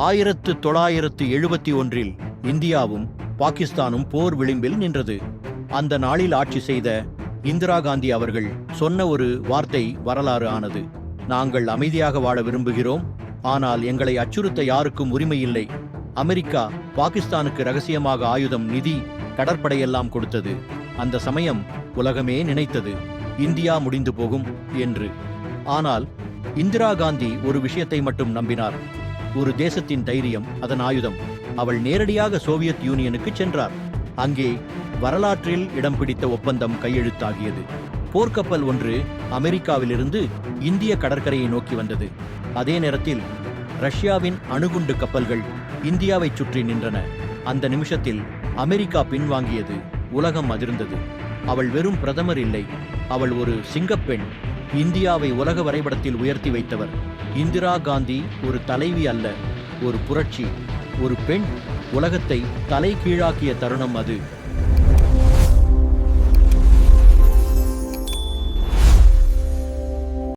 ஆயிரத்து தொள்ளாயிரத்து எழுபத்தி ஒன்றில் இந்தியாவும் பாகிஸ்தானும் போர் விளிம்பில் நின்றது. அந்த நாளில் ஆட்சி செய்த இந்திரா காந்தி அவர்கள் சொன்ன ஒரு வார்த்தை வரலாறு ஆனது. நாங்கள் அமைதியாக வாழ விரும்புகிறோம். ஆனால் எங்களை அச்சுறுத்த யாருக்கும் உரிமை இல்லை அமெரிக்கா பாகிஸ்தானுக்கு ரகசியமாக ஆயுதம் நிதி கடற்படையெல்லாம் கொடுத்தது. அந்த சமயம் உலகமே நினைத்தது. இந்தியா முடிந்து போகும் என்று. ஆனால் இந்திரா காந்தி ஒரு விஷயத்தை மட்டும் நம்பினார். ஒரு தேசத்தின் தைரியம் அதன் ஆயுதம். அவள் நேரடியாக சோவியத் யூனியனுக்கு சென்றார். அங்கே வரலாற்றில் இடம் பிடித்த ஒப்பந்தம் கையெழுத்தாகியது. போர்க்கப்பல் ஒன்று அமெரிக்காவிலிருந்து இந்திய கடற்கரையை நோக்கி வந்தது. அதே நேரத்தில் ரஷ்யாவின் அணுகுண்டு கப்பல்கள் இந்தியாவை சுற்றி நின்றன. அந்த நிமிஷத்தில் அமெரிக்கா பின்வாங்கியது உலகம் அதிர்ந்தது. அவள் வெறும் பிரதமர் இல்லை. அவள் ஒரு சிங்கப்பெண். இந்தியாவை உலக வரைபடத்தில் உயர்த்தி வைத்தவர். இந்திரா காந்தி ஒரு தலைவி அல்ல ஒரு புரட்சி ஒரு பெண் உலகத்தை தலைகீழாக்கிய தருணம் அது.